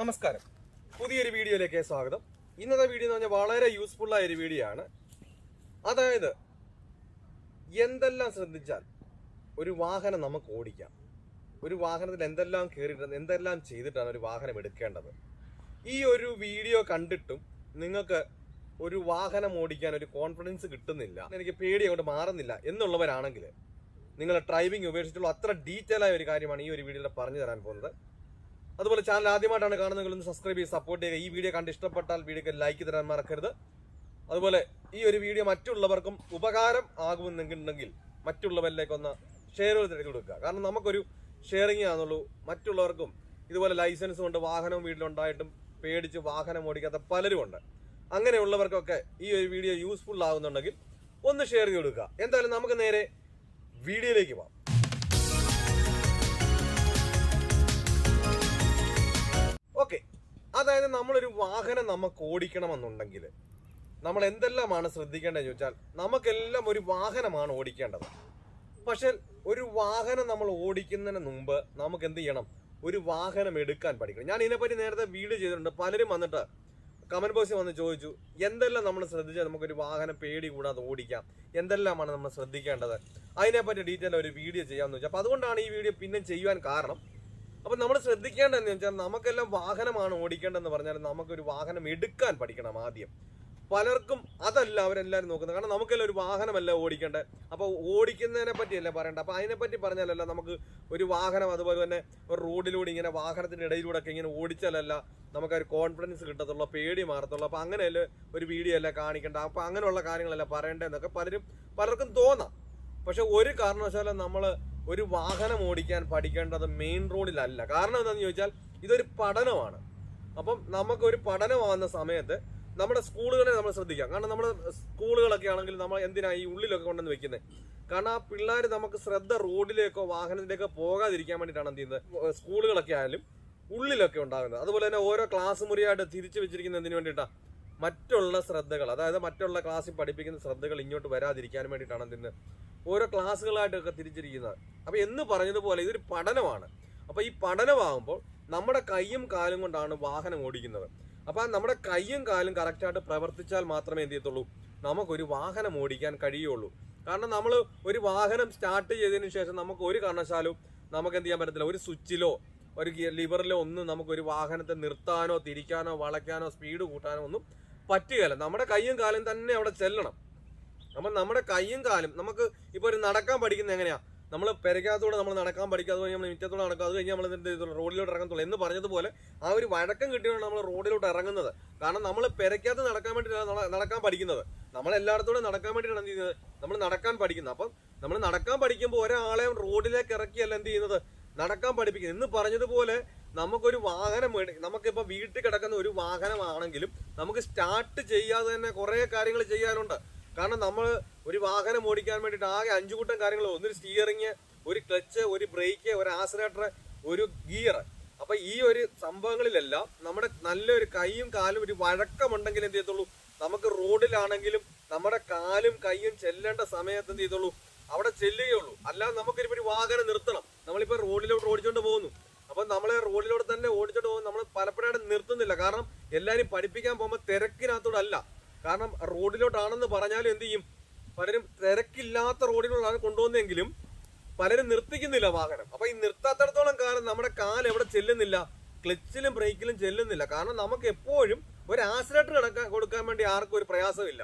നമസ്കാരം. പുതിയൊരു വീഡിയോയിലേക്ക് സ്വാഗതം. ഇന്നത്തെ വീഡിയോ എന്ന് പറഞ്ഞാൽ വളരെ യൂസ്ഫുൾ ആയ ഒരു വീഡിയോ ആണ്. അതായത് എന്തെല്ലാം ശ്രദ്ധിച്ചാൽ ഒരു വാഹനം നമുക്ക് ഓടിക്കാം. ഒരു വാഹനത്തിൽ എന്തെല്ലാം കയറിയിട്ട് എന്തെല്ലാം ചെയ്തിട്ടാണ് ഒരു വാഹനം എടുക്കേണ്ടത്? ഈ ഒരു വീഡിയോ കണ്ടിട്ടും നിങ്ങൾക്ക് ഒരു വാഹനം ഓടിക്കാൻ ഒരു കോൺഫിഡൻസ് കിട്ടുന്നില്ല എനിക്ക് പേടി അങ്ങോട്ട് മാറുന്നില്ല എന്നുള്ളവരാണെങ്കിൽ നിങ്ങൾ ഡ്രൈവിംഗ് ഉപേക്ഷിച്ചുള്ള അത്ര ഡീറ്റെയിൽ ആയ ഒരു കാര്യമാണ് ഈ ഒരു വീഡിയോയിൽ പറഞ്ഞു തരാൻ പോകുന്നത്. അതുപോലെ ചാനൽ ആദ്യമായിട്ടാണ് കാണുന്നതെങ്കിൽ ഒന്ന് സബ്സ്ക്രൈബ് ചെയ്ത് സപ്പോർട്ട് ചെയ്യുക. ഈ വീഡിയോ കണ്ട് ഇഷ്ടപ്പെട്ടാൽ വീഡിയോക്ക് ലൈക്ക് തരാൻ മറക്കരുത്. അതുപോലെ ഈ ഒരു വീഡിയോ മറ്റുള്ളവർക്കും ഉപകാരം ആകുമെന്നുണ്ടെങ്കിൽ മറ്റുള്ളവരിലേക്ക് ഒന്ന് ഷെയർ ചെയ്ത് കൊടുക്കുക. കാരണം നമുക്കൊരു ഷെയറിങ് ആണെന്നുള്ളൂ. മറ്റുള്ളവർക്കും ഇതുപോലെ ലൈസൻസ് കൊണ്ട് വാഹനവും വീട്ടിലുണ്ടായിട്ടും പേടിച്ച് വാഹനം ഓടിക്കാത്ത പലരും ഉണ്ട്. അങ്ങനെയുള്ളവർക്കൊക്കെ ഈ ഒരു വീഡിയോ യൂസ്ഫുൾ ആകുന്നുണ്ടെങ്കിൽ ഒന്ന് ഷെയർ ചെയ്ത് കൊടുക്കുക. എന്തായാലും നമുക്ക് നേരെ വീഡിയോയിലേക്ക് പോകാം. ഓക്കെ. അതായത് നമ്മളൊരു വാഹനം നമുക്ക് ഓടിക്കണമെന്നുണ്ടെങ്കിൽ നമ്മൾ എന്തെല്ലാമാണ് ശ്രദ്ധിക്കേണ്ടതെന്ന് ചോദിച്ചാൽ നമുക്കെല്ലാം ഒരു വാഹനമാണ് ഓടിക്കേണ്ടത്. പക്ഷെ ഒരു വാഹനം നമ്മൾ ഓടിക്കുന്നതിന് മുമ്പ് നമുക്ക് എന്ത് ചെയ്യണം? ഒരു വാഹനം എടുക്കാൻ പഠിക്കണം. ഞാൻ ഇതിനെപ്പറ്റി നേരത്തെ വീഡിയോ ചെയ്തിട്ടുണ്ട്. പലരും വന്നിട്ട് കമന്റ് ബോക്സിൽ വന്ന് ചോദിച്ചു എന്തെല്ലാം നമ്മൾ ശ്രദ്ധിച്ചാൽ നമുക്കൊരു വാഹനം പേടി കൂടാതെ ഓടിക്കാം? എന്തെല്ലാമാണ് നമ്മൾ ശ്രദ്ധിക്കേണ്ടത്? അതിനെപ്പറ്റി ഡീറ്റെയിൽ ഒരു വീഡിയോ ചെയ്യാമെന്ന് വെച്ചാൽ അപ്പോൾ അതുകൊണ്ടാണ് ഈ വീഡിയോ പിന്നെ ചെയ്യുവാൻ കാരണം അപ്പൊ നമ്മൾ ശ്രദ്ധിക്കേണ്ടതെന്ന് വെച്ചാൽ നമുക്കെല്ലാം വാഹനമാണ് ഓടിക്കേണ്ടതെന്ന് പറഞ്ഞാൽ നമുക്കൊരു വാഹനം എടുക്കാൻ പഠിക്കണം ആദ്യം. പലർക്കും അതല്ല അവരെല്ലാവരും നോക്കുന്നത്. കാരണം നമുക്കെല്ലാം ഒരു വാഹനമല്ല ഓടിക്കേണ്ടത്. അപ്പൊ ഓടിക്കുന്നതിനെ പറ്റിയല്ലേ പറയേണ്ടത്. അപ്പൊ അതിനെപ്പറ്റി പറഞ്ഞാലല്ല നമുക്ക് ഒരു വാഹനം അതുപോലെ തന്നെ ഒരു റോഡിലൂടെ ഇങ്ങനെ വാഹനത്തിന്റെ ഇടയിലൂടെ ഒക്കെ ഇങ്ങനെ ഓടിച്ചാലല്ല നമുക്ക് ഒരു കോൺഫിഡൻസ് കിട്ടത്തുള്ളൂ പേടി മാറത്തുള്ളൂ. അപ്പൊ അങ്ങനെയല്ലേ ഒരു വീഡിയോ അല്ല കാണിക്കേണ്ട അപ്പൊ അങ്ങനെയുള്ള കാര്യങ്ങളല്ല പറയേണ്ടതെന്നൊക്കെ പലരും പലർക്കും തോന്നാം. പക്ഷെ ഒരു കാരണവശാലും നമ്മൾ ഒരു വാഹനം ഓടിക്കാൻ പഠിക്കേണ്ടത് മെയിൻ റോഡിലല്ല കാരണം എന്താണെന്ന് ചോദിച്ചാൽ ഇതൊരു പഠനമാണ്. അപ്പം നമുക്കൊരു പഠനമാകുന്ന സമയത്ത് നമ്മുടെ സ്കൂളുകളെ നമ്മൾ ശ്രദ്ധിക്കാം. കാരണം നമ്മുടെ സ്കൂളുകളൊക്കെ ആണെങ്കിൽ നമ്മൾ എന്തിനാ ഈ ഉള്ളിലൊക്കെ കൊണ്ടുവന്ന് വെക്കുന്നത് കാരണം ആ പിള്ളേർ നമുക്ക് ശ്രദ്ധ റോഡിലേക്കോ വാഹനത്തിലേക്കോ പോകാതിരിക്കാൻ വേണ്ടിയിട്ടാണ് എന്ത് ചെയ്യുന്നത്? സ്കൂളുകളൊക്കെ ആയാലും ഉള്ളിലൊക്കെ ഉണ്ടാകുന്നത്. അതുപോലെ തന്നെ ഓരോ ക്ലാസ് മുറിയായിട്ട് തിരിച്ചു വെച്ചിരിക്കുന്നത് എന്തിനു വേണ്ടിയിട്ടാ? മറ്റുള്ള ശ്രദ്ധകൾ അതായത് മറ്റുള്ള ക്ലാസ്സിൽ പഠിപ്പിക്കുന്ന ശ്രദ്ധകൾ ഇങ്ങോട്ട് വരാതിരിക്കാൻ വേണ്ടിയിട്ടാണ് എന്തിന് ഓരോ ക്ലാസ്സുകളായിട്ടൊക്കെ തിരിച്ചിരിക്കുന്നത്. അപ്പോൾ എന്ന് പറഞ്ഞതുപോലെ ഇതൊരു പഠനമാണ്. അപ്പോൾ ഈ പഠനമാകുമ്പോൾ നമ്മുടെ കൈയും കാലും കൊണ്ടാണ് വാഹനം ഓടിക്കുന്നത്. അപ്പോൾ നമ്മുടെ കൈയും കാലും കറക്റ്റായിട്ട് പ്രവർത്തിച്ചാൽ മാത്രമേ എന്ത് ചെയ്യത്തുള്ളൂ? നമുക്കൊരു വാഹനം ഓടിക്കാൻ കഴിയുള്ളൂ. കാരണം നമ്മൾ ഒരു വാഹനം സ്റ്റാർട്ട് ചെയ്തതിന് ശേഷം നമുക്ക് ഒരു കാരണവശാലും നമുക്ക് എന്ത് ചെയ്യാൻ പറ്റത്തില്ല. ഒരു സ്വിച്ചിലോ ഒരു ലിവറിലോ ഒന്നും നമുക്കൊരു വാഹനത്തെ നിർത്താനോ തിരിക്കാനോ വളയ്ക്കാനോ സ്പീഡ് കൂട്ടാനോ ഒന്നും പറ്റുകയില്ല. നമ്മുടെ കൈയും കാലും തന്നെ അവിടെ ചെല്ലണം. അപ്പം നമ്മുടെ കൈയും കാലും നമുക്ക് ഇപ്പോൾ ഒരു നടക്കാൻ പഠിക്കുന്നത് എങ്ങനെയാ? നമ്മൾ പെരക്കകത്തൂടെ നമ്മൾ നടക്കാൻ പഠിക്കുക അതുപോലെ നമ്മൾ മിറ്റത്തൂടെ നടക്കുക അത് കഴിഞ്ഞ് നമ്മൾ എന്ത് റോഡിലോട്ട് ഇറങ്ങത്തുള്ളൂ. എന്ന് പറഞ്ഞതുപോലെ ആ ഒരു വഴക്കം കിട്ടിയാണ് നമ്മൾ റോഡിലോട്ട് ഇറങ്ങുന്നത്. കാരണം നമ്മൾ പെരക്കകത്ത് നടക്കാൻ വേണ്ടിയിട്ടാണ് നടക്കാൻ പഠിക്കുന്നത്. നമ്മൾ എല്ലായിടത്തോടെ നടക്കാൻ വേണ്ടിയിട്ടാണ് എന്ത് ചെയ്യുന്നത്? നമ്മൾ നടക്കാൻ പഠിക്കുന്നത്. അപ്പം നമ്മൾ നടക്കാൻ പഠിക്കുമ്പോൾ ഒരാളെയും റോഡിലേക്ക് ഇറക്കിയല്ല എന്ത് ചെയ്യുന്നത്? നടക്കാൻ പഠിപ്പിക്കുന്നത് എന്ന് പറഞ്ഞതുപോലെ നമുക്കൊരു വാഹനം നമുക്കിപ്പോൾ വീട്ടിൽ കിടക്കുന്ന ഒരു വാഹനമാണെങ്കിലും നമുക്ക് സ്റ്റാർട്ട് ചെയ്യാതെ തന്നെ കുറേ കാര്യങ്ങൾ ചെയ്യാനുണ്ട്. കാരണം നമ്മൾ ഒരു വാഹനം ഓടിക്കാൻ വേണ്ടിയിട്ട് ആകെ അഞ്ചു കൂട്ടം കാര്യങ്ങൾ. ഒന്നൊരു സ്റ്റിയറിങ് ഒരു ക്ലച്ച് ഒരു ബ്രേക്ക് ഒരു ആക്സിലേറ്റർ ഒരു ഗിയർ അപ്പൊ ഈ ഒരു സംഭവങ്ങളിലെല്ലാം നമ്മുടെ നല്ലൊരു കൈയും കാലും ഒരു വഴക്കമുണ്ടെങ്കിൽ എന്ത് ചെയ്യത്തുള്ളൂ? നമുക്ക് റോഡിലാണെങ്കിലും നമ്മുടെ കാലും കൈയും ചെല്ലേണ്ട സമയത്ത് എന്ത് ചെയ്തോളൂ അവിടെ ചെല്ലുകയുള്ളൂ. അല്ലാതെ നമുക്കൊരു വാഹനം നിർത്തണം. നമ്മളിപ്പോ റോഡിലോട്ട് ഓടിച്ചോണ്ട് പോകുന്നു. അപ്പൊ നമ്മളെ റോഡിലൂടെ തന്നെ ഓടിച്ചോണ്ട് പോകുന്നു. നമ്മൾ പലപ്പോഴും നിർത്തുന്നില്ല. കാരണം എല്ലാവരും പഠിപ്പിക്കാൻ പോകുമ്പോൾ തിരക്കിനകത്തൂടെ അല്ല കാരണം റോഡിലോട്ടാണെന്ന് പറഞ്ഞാലും എന്ത് ചെയ്യും? പലരും തിരക്കില്ലാത്ത റോഡിലൂടെയാണ് കൊണ്ടുപോകുന്നതെങ്കിലും പലരും നിർത്തിക്കുന്നില്ല വാഹനം. അപ്പൊ ഈ നിർത്താത്തടത്തോളം കാലം നമ്മുടെ കാൽ എവിടെ ചെല്ലുന്നില്ല? ക്ലച്ചിലും ബ്രേക്കിലും ചെല്ലുന്നില്ല. കാരണം നമുക്ക് എപ്പോഴും ഒരു ആക്സിലേറ്റർ കിടക്കാൻ കൊടുക്കാൻ വേണ്ടി ആർക്കും ഒരു പ്രയാസമില്ല.